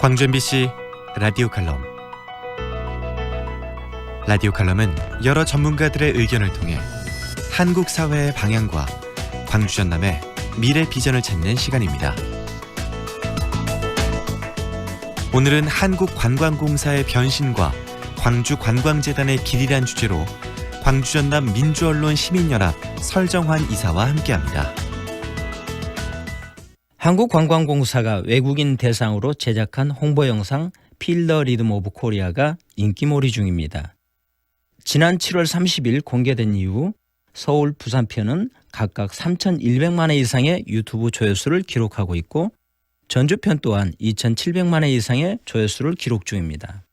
광주 MBC 라디오 칼럼 라디오 칼럼은 여러 전문가들의 의견을 통해 한국 사회의 방향과 광주 전남의 미래 비전을 찾는 시간입니다. 오늘은 한국관광공사의 변신과 광주 관광재단의 길이란 주제로 광주 전남 민주언론 시민연합 설정환 이사와 함께합니다. 한국관광공사가 외국인 대상으로 제작한 홍보 영상 필더 리듬 오브 코리아가 인기몰이 중입니다. 지난 7월 30일 공개된 이후 서울, 부산 편은 각각 3,100만 회 이상의 유튜브 조회수를 기록하고 있고 전주 편 또한 2,700만 회 이상의 조회수를 기록 중입니다.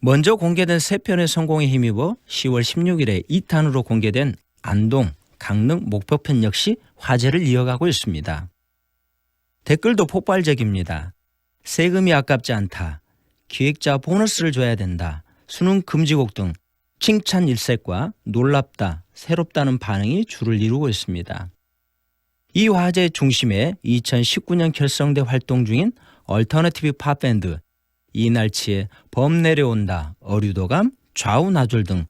먼저 공개된 세 편의 성공에 힘입어 10월 16일에 2탄으로 공개된 안동, 강릉, 목포편 역시 화제를 이어가고 있습니다. 댓글도 폭발적입니다. 세금이 아깝지 않다. 기획자 보너스를 줘야 된다. 수능 금지곡 등 칭찬 일색과 놀랍다, 새롭다는 반응이 줄을 이루고 있습니다. 이 화제 중심에 2019년 결성돼 활동 중인 얼터너티브 팝밴드 이날치의 범 내려온다, 어류도감, 좌우나졸 등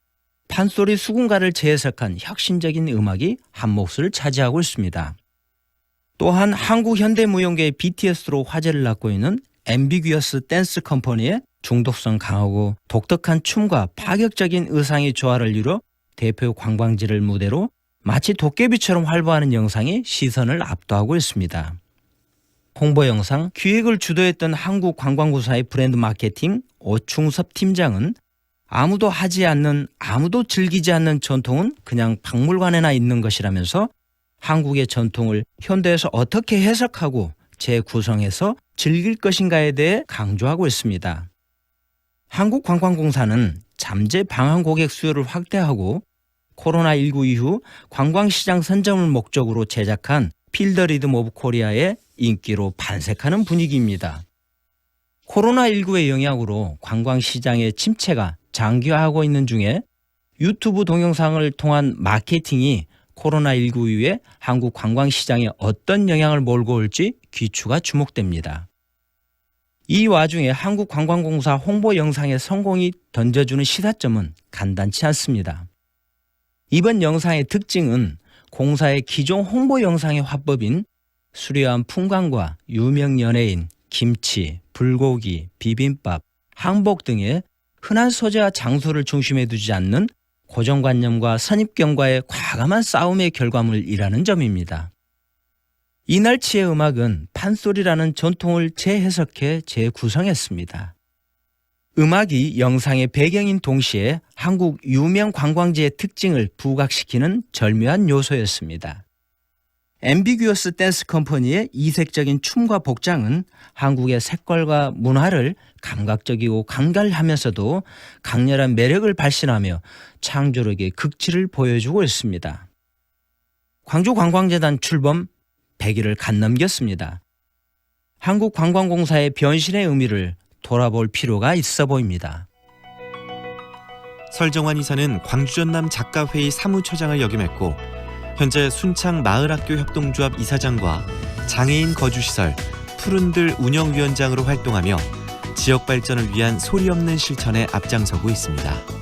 판소리 수군가를 재해석한 혁신적인 음악이 한 몫을 차지하고 있습니다. 또한 한국 현대무용계의 BTS로 화제를 낳고 있는 앰비규어스 댄스 컴퍼니의 중독성 강하고 독특한 춤과 파격적인 의상의 조화를 이뤄 대표 관광지를 무대로 마치 도깨비처럼 활보하는 영상이 시선을 압도하고 있습니다. 홍보 영상 기획을 주도했던 한국관광구사의 브랜드 마케팅 오충섭 팀장은 아무도 하지 않는 아무도 즐기지 않는 전통은 그냥 박물관에나 있는 것이라면서 한국의 전통을 현대에서 어떻게 해석하고 재구성해서 즐길 것인가에 대해 강조하고 있습니다. 한국관광공사는 잠재 방한 고객 수요를 확대하고 코로나19 이후 관광시장 선점을 목적으로 제작한 필더 리듬 오브 코리아의 인기로 반색하는 분위기입니다. 코로나19의 영향으로 관광시장의 침체가 장기화하고 있는 중에 유튜브 동영상을 통한 마케팅이 코로나19 이후에 한국 관광 시장에 어떤 영향을 몰고 올지 귀추가 주목됩니다. 이 와중에 한국관광공사 홍보 영상의 성공이 던져주는 시사점은 간단치 않습니다. 이번 영상의 특징은 공사의 기존 홍보 영상의 화법인 수려한 풍광과 유명 연예인, 김치, 불고기, 비빔밥, 한복 등의 흔한 소재와 장소를 중심에 두지 않는 고정관념과 선입견과의 과감한 싸움의 결과물이라는 점입니다. 이날치의 음악은 판소리라는 전통을 재해석해 재구성했습니다. 음악이 영상의 배경인 동시에 한국 유명 관광지의 특징을 부각시키는 절묘한 요소였습니다. 앰비규어스 댄스 컴퍼니의 이색적인 춤과 복장은 한국의 색깔과 문화를 감각적이고 강렬하면서도 강렬한 매력을 발신하며 창조력의 극치를 보여주고 있습니다. 광주관광재단 출범 100일을 간 넘겼습니다. 한국관광공사의 변신의 의미를 돌아볼 필요가 있어 보입니다. 설정환 이사는 광주 전남 작가회의 사무처장을 역임했고 현재 순창 마을학교 협동조합 이사장과 장애인 거주시설 푸른들 운영위원장으로 활동하며 지역 발전을 위한 소리 없는 실천에 앞장서고 있습니다.